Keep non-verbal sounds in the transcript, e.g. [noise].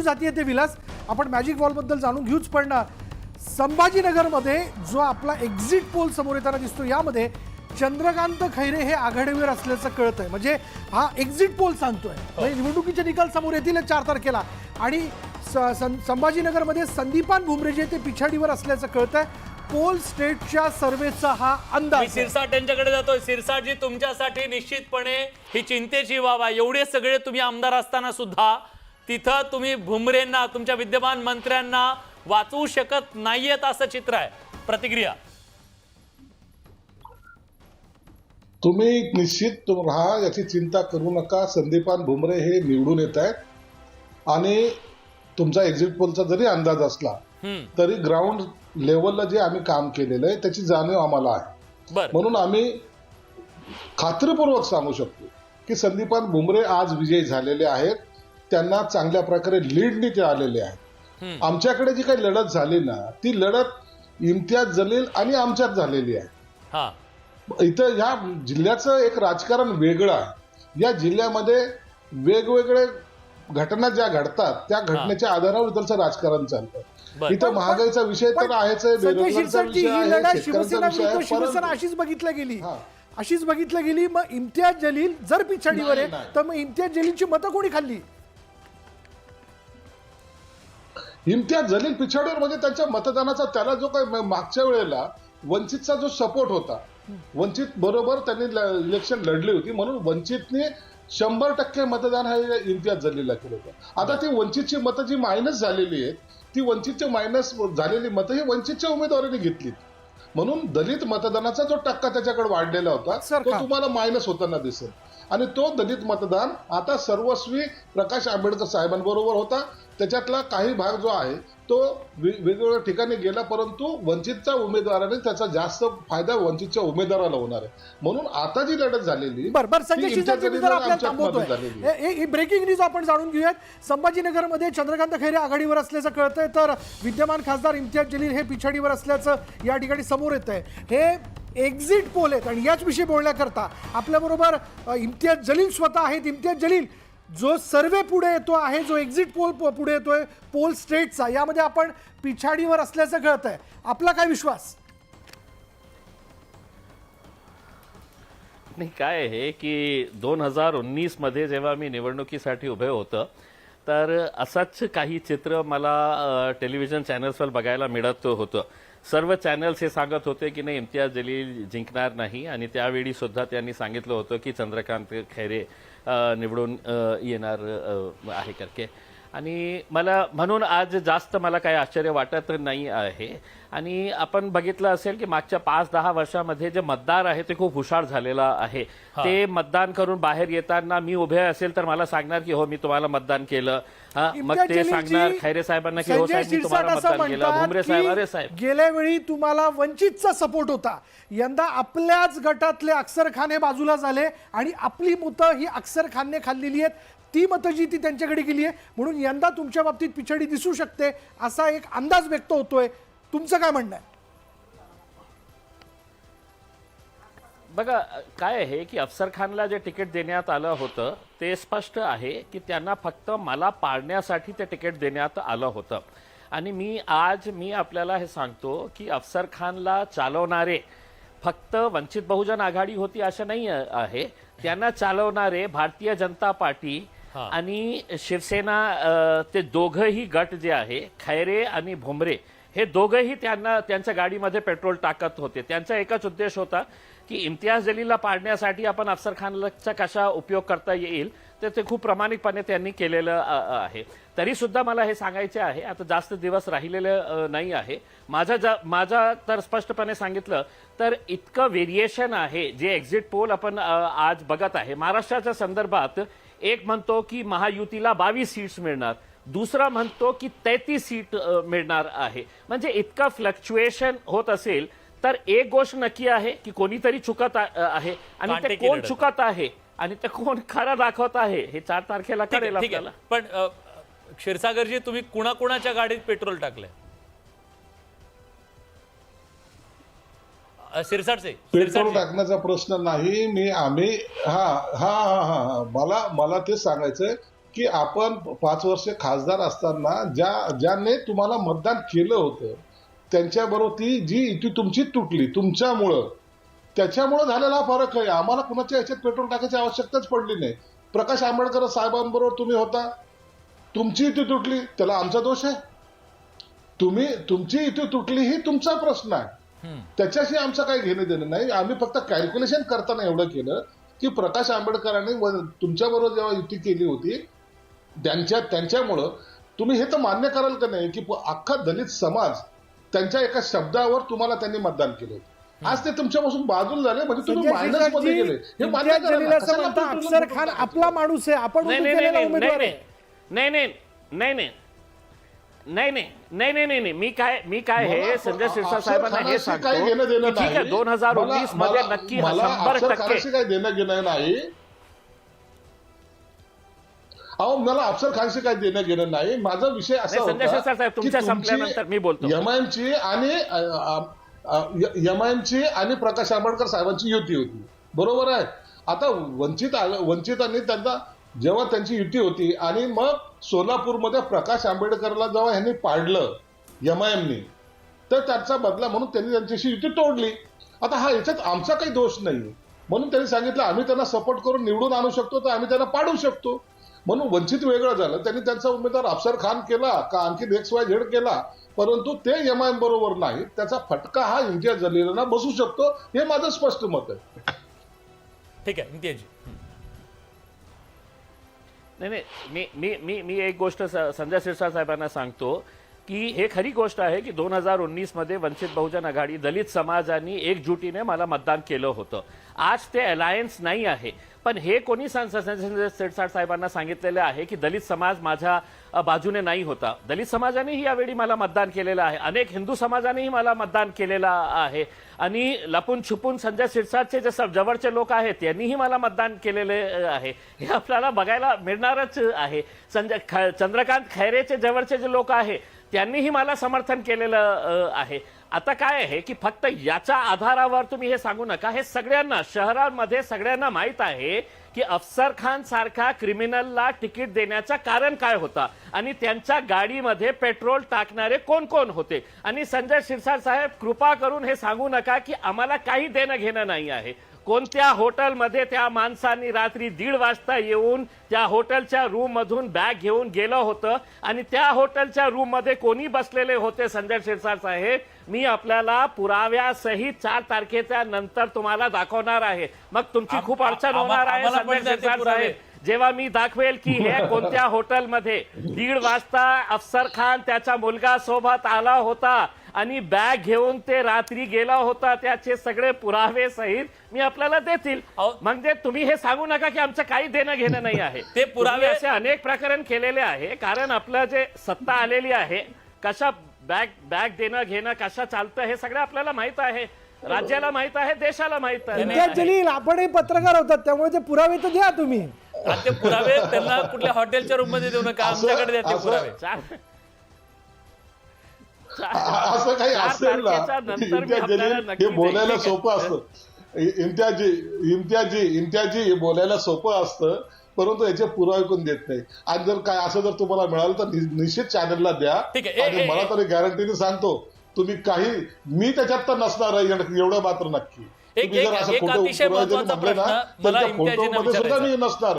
Continue जातीये ते विलास. आपण मॅजिक वॉलबद्दल जाणून घेऊच पण संभाजीनगरमध्ये जो आपला एक्झिट पोल समोर येताना दिसतो यामध्ये चंद्रकांत खैरे हे आघाडीवर असल्याचं कळतंय. म्हणजे हा एक्झिट पोल सांगतोय. म्हणजे निवडणुकीचे निकाल समोर येतील चार तारखेला. आणि संभाजीनगरमध्ये संदीपान भुमरे जे ते पिछाडीवर असल्याचं कळतंय. पोल स्टेटच्या सर्वेचा हा अंदाज. सिरसाट यांच्याकडे जातोय. सिरसाटजी तुमच्यासाठी निश्चितपणे ही चिंतेची बाब आहे. एवढे सगळे तुम्ही आमदार असताना सुद्धा तिथं तुम्ही भुमरेंना तुमच्या विद्यमान मंत्र्यांना वाचवू शकत नाहीयेत असं चित्र आहे. प्रतिक्रिया. तुम्ही निश्चित राहा याची चिंता करू नका. संदीपान भुमरे हे निवडून येत आहेत. आणि तुमचा एक्झिट पोलचा जरी अंदाज असला तरी ग्राउंड लेवलला जे आम्ही काम केलेलं आहे त्याची जाणीव आम्हाला आहे. म्हणून आम्ही खात्रीपूर्वक सांगू शकतो की संदीपान भुमरे आज विजयी झालेले आहेत. त्यांना चांगल्या प्रकारे लीडनी ते आलेले आहेत हम्म. आमच्याकडे जी काही लढत झाली ना ती लढत इम्तियाज जलील आणि आमच्यात झालेली आहे हा इथं ह्या जिल्ह्याचं एक राजकारण वेगळं आहे या जिल्ह्यामध्ये वेगवेगळे घटना ज्या घडतात त्या घटनेच्या आधारावर इथलचं राजकारण चालतं. इथं महागाईचा विषय तर पण आहेच ही शिवसेना अशीच बघितल्या गेली हा. अशीच बघितल्या गेली मग इम्तियाज जलील जर पिछाडीवर आहे. तर मग इम्तियाज जलीलची मतं कोणी खाल्ली इम्तियाज जलील पिछाडीवर म्हणजे त्यांच्या मतदानाचा त्याला जो काही मागच्या वेळेला वंचितचा जो सपोर्ट होता वंचित बरोबर त्यांनी इलेक्शन लढली होती म्हणून वंचितने शंभर टक्के मतदान हे इम्तियाज जलीलला केलं होतं. आता ती वंचितची मतं जी मायनस झालेली आहेत ती वंचितची मायनस झालेली मतं ही वंचितच्या उमेदवाराने घेतली म्हणून दलित मतदानाचा जो टक्का त्याच्याकडे वाढलेला होता तो? तुम्हाला मायनस होताना दिसेल. आणि तो दलित मतदान आता सर्वस्वी प्रकाश आंबेडकर साहेबांबरोबर होता. त्याच्यातला काही भाग जो आहे तो वेगवेगळ्या ठिकाणी गेला परंतु वंचितच्या उमेदवाराने त्याचा जास्त फायदा वंचितच्या उमेदवाराला होणार आहे. म्हणून आता जी लढत झालेली ही ब्रेकिंग न्यूज आपण जाणून घेऊयात. संभाजीनगरमध्ये चंद्रकांत खैरे आघाडीवर असल्याचं कळतंय तर विद्यमान खासदार इम्तियाज जलील हे पिछाडीवर असल्याचं या ठिकाणी समोर येत आहे हे एक्झिट पोल आहेत आणि याच विषयी बोलण्याकरता आपल्याबरोबर इम्तियाज जलील स्वतः आहेत. इम्तियाज जलील जो सर्वे पुढे येतो आहे जो एक्झिट पोल पुढे येतोय पोल स्टेटचा यामध्ये आपण पिछाडीवर असल्याचं कळत आहे आपला काय विश्वास? नाही काय आहे की दोन हजार उन्नीसमध्ये जेव्हा मी निवडणुकीसाठी उभे होतं तर असंच काही चित्र मला टेलिव्हिजन चॅनल्सवर बघायला मिळत होतं. सर्व चॅनल्स हे सांगत होते की नाही इम्तियाज जलील जिंकणार नाही. आणि त्यावेळी सुद्धा त्यांनी सांगितलं होतं की चंद्रकांत खैरे निवडून येणार आहे करके. आणि मला म्हणून आज जास्त मला काही आश्चर्य वाटत नाही आहे. आणि आपण बघितलं असेल की मागच्या पाच दहा वर्षामध्ये जे मतदार आहे ते खूप हुशार झालेला आहे. ते मतदान करून बाहेर येताना मी उभे असेल तर मला सांगणार की हो मी तुम्हाला मतदान केलं. मग ते सांगणार खैरे साहेबांना की हो साहेब मी तुम्हाला मतदान केलं. भुमरे साहेब अरे साहेब. गेल्या वेळी तुम्हाला वंचितचा सपोर्ट होता. यंदा आपल्याच गटातले अक्षर खान हे बाजूला झाले आणि आपली मतं ही अक्षर खानने खाल्लेली आहेत. ती मतं जी ती त्यांच्याकडे गेली आहे. म्हणून यंदा तुमच्या बाबतीत पिछाडी दिसू शकते असा एक अंदाज व्यक्त होतोय. तुमचं काय म्हणणं आहे? बघा काय आहे की अफसर खानला जे तिकीट देण्यात आलं होतं ते स्पष्ट आहे की त्यांना फक्त मला पाळण्यासाठी ते तिकीट देण्यात आलं होतं. आणि मी आज मी आपल्याला हे सांगतो की अफसर खानला चालवणारे फक्त वंचित बहुजन आघाडी होती असं नाही आहे. त्यांना चालवणारे भारतीय जनता पार्टी आणि शिवसेना ते दोघंही गट जे आहे खैरे आणि भुमरे हे दोघंही त्यांना त्यांच्या गाडीमध्ये पेट्रोल टाकत होते. त्यांचा एकच उद्देश होता की इम्तियाज जलीला पाडण्यासाठी आपण अफसर खानचा कशा उपयोग करता येईल तर ते खूप प्रामाणिकपणे त्यांनी केलेलं आहे. तरी सुद्धा मला हे सांगायचे आहे आता जास्त दिवस राहिलेलं नाही आहे. माझा जा माझा तर स्पष्टपणे सांगितलं तर इतकं व्हेरिएशन आहे जे एक्झिट पोल आपण आज बघत आहे. महाराष्ट्राच्या संदर्भात एक म्हणतो की महायुतीला बावीस सीट्स मिळणार. दुसरा म्हणतो की तेहतीस सीट मिळणार आहे. म्हणजे इतका फ्लक्च्युएशन होत असेल तर एक गोष्ट नक्की आहे की कोणीतरी चुकत आहे. आणि ते कोण. चुकत आहे? आणि ते कोण खरं दाखवत आहे? हे चार तारखेला कळेल आपल्याला. पण क्षीरसागरजी तुम्ही कुणाकुणाच्या गाडीत पेट्रोल टाकलंय? अ, शिरसाटचे पेट्रोल. टाकण्याचा प्रश्न नाही मी आम्ही हा हा हा हा हा. मला मला ते सांगायचंय की आपण पाच वर्ष खासदार असताना ज्या ज्याने तुम्हाला मतदान केलं होतं त्यांच्याबरोबर ती जी युती तुमची तुटली तुमच्यामुळं त्याच्यामुळं झालेला फरक आहे. आम्हाला कुणाच्या याच्यात पेट्रोल टाकायची आवश्यकताच पडली नाही. प्रकाश आंबेडकर साहेबांबरोबर तुम्ही होता. तुमची युती तुटली त्याला आमचा दोष आहे. तुम्ही तुमची युती तुटली ही तुमचा प्रश्न आहे. त्याच्याशी आमचं काही घेणं देणं नाही. आम्ही फक्त कॅल्क्युलेशन करताना एवढं केलं की प्रकाश आंबेडकरांनी तुमच्या बरोबर जेव्हा युती केली होती त्यांच्या त्यांच्यामुळं तुम्ही हे तर मान्य कराल का नाही की अख्खा दलित समाज त्यांच्या एका शब्दावर तुम्हाला त्यांनी मतदान केलं होतं. आज ते तुमच्यापासून बाजूला झाले म्हणजे तुम्ही मायनसमध्ये गेले. हे मान्य तुला खान? आपला माणूस आहे. आपण नाही नाही. नाही नाही. नाही नाही नाही नाही नाही नाही. मी काय मी काय हे संजय शिरसाट साहेबांना हे सांगतो ठीक आहे दोन हजार उन्नीसमध्ये नक्की शंभर टक्के काय देणं घेणं नाही. अहो मला अफसर खानशी काय देणं घेणं नाही. माझा विषय असा संजय तुमच्या संपल्यानंतर मी बोलतो. यमांची आणि यमांची आणि प्रकाश आंबेडकर साहेबांची युती होती. बरोबर आहे? आता वंचित वंचितांनी त्यांचा जेव्हा त्यांची युती होती आणि मग सोलापूरमध्ये प्रकाश आंबेडकरला जेव्हा ह्यांनी पाडलं एमआयएमनी तर त्याचा बदला म्हणून त्यांनी त्यांच्याशी युती तोडली. आता हा याच्यात आमचा काही दोष नाही म्हणून त्यांनी सांगितलं आम्ही त्यांना सपोर्ट करून निवडून आणू शकतो तर आम्ही त्यांना पाडू शकतो. म्हणून वंचित वेगळं झालं. त्यांनी त्यांचा उमेदवार अफसर खान केला का आणखी एक्स वाय झेड केला परंतु ते एम आय एम बरोबर नाही. त्याचा फटका हा इंडिया जलिलांना बसू शकतो हे माझं स्पष्ट मत आहे. ठीक आहे नाही नाही. मी मी मी मी एक गोष्ट स- संजय शिरसाट साहेबांना सांगतो. की हे खरी गोष्ट आहे की दोन हजार उन्नीसमध्ये वंचित बहुजन आघाडी दलित समाजाने एकजुटीने मला मतदान केलं होतं. आज ते अलायन्स नाही आहे. पण हे कोणी सं- साहेबांना सांगितलेलं आहे की दलित समाज माझ्या बाजूने नाही होता. दलित समाजानेही यावेळी मला मतदान केलेलं आहे. अनेक हिंदू समाजानेही मला मतदान केलेलं आहे. आणि लपून छुपून संजय सिरसाटचे जे स- जवळचे लोक आहेत यांनीही मला मतदान केलेले आहे. हे आपल्याला बघायला मिळणारच आहे. संजय चंद्रकांत खैरेचे जवळचे जे लोक आहे त्यांनीही मला समर्थन केलेलं आहे. आता काय आहे की फक्त याच्या आधारावर तुम्ही हे सांगू नका. हे सगळ्यांना शहरांमध्ये सगळ्यांना माहीत आहे की अफसर खान सारखा क्रिमिनलला तिकीट देण्याचं कारण काय होता? आणि त्यांच्या गाडीमध्ये पेट्रोल टाकणारे कोण कोण होते? आणि संजय शिरसाट साहेब कृपा करून हे सांगू नका की आम्हाला काही देणं घेणं नाही आहे. कोणत्या हॉटेलमध्ये त्या माणसांनी रात्री दीड वाजता येऊन त्या हॉटेलच्या रूम मधून बॅग घेऊन गेलं होतं? आणि त्या हॉटेलच्या रूममध्ये कोणी बसलेले होते संजय शिरसाट साहेब? मी आपल्याला पुराव्यासहित चार तारखेच्या नंतर तुम्हाला दाखवणार आहे. मग तुमची खूप अडचण होणार आहे संजय शिरसाट. साहेब. जेव्हा मी दाखवेल की हे कोणत्या हॉटेलमध्ये दीड वाजता अफसर खान त्याच्या मुलगा सोबत आला होता. आणि बॅग घेऊन ते रात्री गेला होता त्याचे सगळे पुरावे सहित मी आपल्याला देतील. म्हणजे तुम्ही हे सांगू नका की आमचं काही देणं घेणं नाही आहे. [laughs] ते पुरावे- असे अनेक प्रकरण केलेले आहे कारण आपलं जे सत्ता आलेली आहे कशा बॅग बॅग देणं घेणं कशा चालतं हे सगळं आपल्याला माहीत आहे. राज्याला माहीत आहे देशाला माहीत आहे. जलील आपणही पत्रकार होतात त्यामुळे ते पुरावे तर द्या तुम्ही. आणि ते पुरावे त्यांना कुठल्या हॉटेलच्या रूममध्ये देऊ नका आमच्याकडे द्या ते पुरावे. असं काही असेल ना. हे बोलायला. सोपं असतं. इम्तियाजी इम्तियाजी इम्तियाजी हे बोलायला सोपं असतं परंतु याचे पुरावे कोण देत नाही. आणि जर काय असं जर तुम्हाला मिळालं तर निश्चित चॅनलला द्या. आणि मला तरी गॅरंटीने सांगतो तुम्ही काही मी त्याच्यात तर नसणार आहे एवढं मात्र नक्की. एक- तुम्ही जर असं एक खोटं प्रश्न मला सुद्धा मी नसणार.